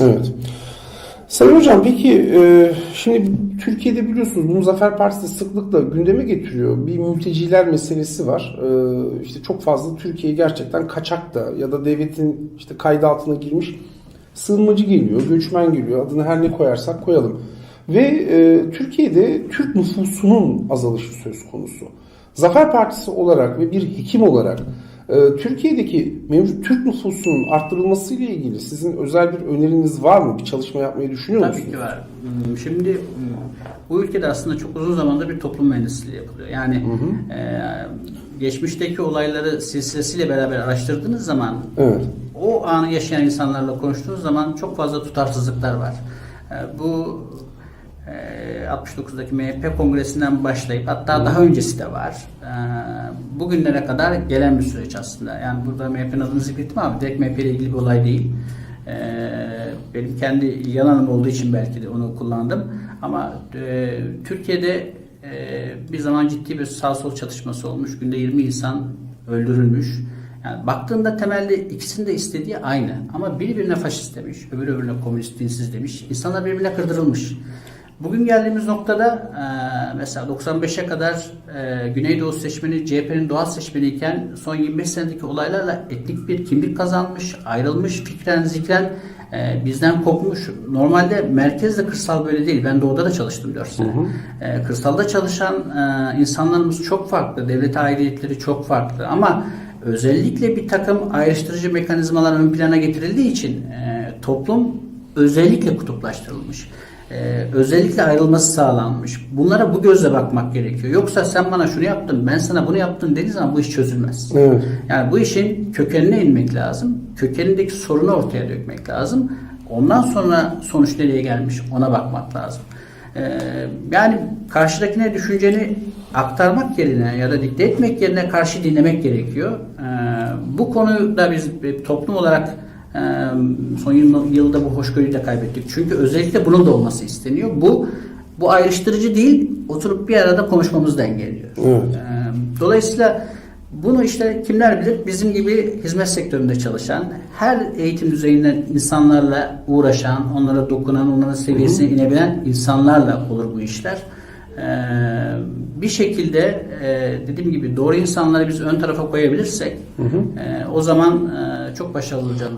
Evet. Sayın Hocam peki e, şimdi Türkiye'de biliyorsunuz bunu Zafer Partisi sıklıkla gündeme getiriyor. Bir mülteciler meselesi var. E, işte çok fazla Türkiye'ye gerçekten kaçak da ya da devletin işte kaydı altına girmiş sığınmacı geliyor, göçmen geliyor. Adını her ne koyarsak koyalım. Ve e, Türkiye'de Türk nüfusunun azalışı söz konusu. Zafer Partisi olarak ve bir hekim olarak Türkiye'deki mevcut Türk nüfusunun arttırılması ile ilgili sizin özel bir öneriniz var mı? Bir çalışma yapmayı düşünüyor musunuz? Tabii ki var. Hmm, Şimdi hmm, bu ülkede aslında çok uzun zamandır bir toplum mühendisliği yapılıyor. Yani e, geçmişteki olayları silsilesiyle beraber araştırdığınız zaman Evet. o anı yaşayan insanlarla konuştuğunuz zaman çok fazla tutarsızlıklar var. E, bu 69'daki MHP kongresinden başlayıp hatta daha öncesi de var. E, bugünlere kadar gelen bir süreç aslında. Yani burada MHP'nin adını zikrettim ama direkt MHP ile ilgili bir olay değil. E, benim kendi yananım olduğu için belki de onu kullandım. Ama e, Türkiye'de e, bir zaman ciddi bir sağ sol çatışması olmuş. Günde 20 insan öldürülmüş. Yani baktığında temelde ikisinin de istediği aynı. Ama biri birine faşist demiş, öbürü öbürüne komünist dinsiz demiş. İnsanlar birbirine kırdırılmış. Bugün geldiğimiz noktada e, mesela 95'e kadar e, Güneydoğu seçmeni CHP'nin doğal seçmeniyken son 25 senedeki olaylarla etnik bir kimlik kazanmış, ayrılmış, fikren zikren e, bizden kopmuş. Normalde merkezle kırsal böyle değil. Ben doğuda da çalıştım 4 sene. E, kırsalda çalışan e, insanlarımız çok farklı. Devlet aidiyetleri çok farklı. Ama özellikle bir takım ayrıştırıcı mekanizmalar ön plana getirildiği için e, toplum özellikle kutuplaştırılmış. Ee, özellikle ayrılması sağlanmış. Bunlara bu gözle bakmak gerekiyor. Yoksa sen bana şunu yaptın, ben sana bunu yaptım dediği zaman bu iş çözülmez. Evet. Yani bu işin kökenine inmek lazım. Kökenindeki sorunu ortaya dökmek lazım. Ondan sonra sonuç nereye gelmiş ona bakmak lazım. Ee, yani karşıdakine düşünceni aktarmak yerine ya da dikte etmek yerine karşı dinlemek gerekiyor. Ee, bu konuda biz toplum olarak e, son yıl- yılda bu hoşgörüyü de kaybettik. Çünkü özellikle bunun da olması isteniyor. Bu bu ayrıştırıcı değil, oturup bir arada konuşmamızı da engelliyor. Evet. Dolayısıyla bunu işte kimler bilir? Bizim gibi hizmet sektöründe çalışan, her eğitim düzeyinden insanlarla uğraşan, onlara dokunan, onların seviyesine inebilen insanlarla olur bu işler. Ee, bir şekilde e, dediğim gibi doğru insanları biz ön tarafa koyabilirsek e, o zaman e, çok başarılı olacağız.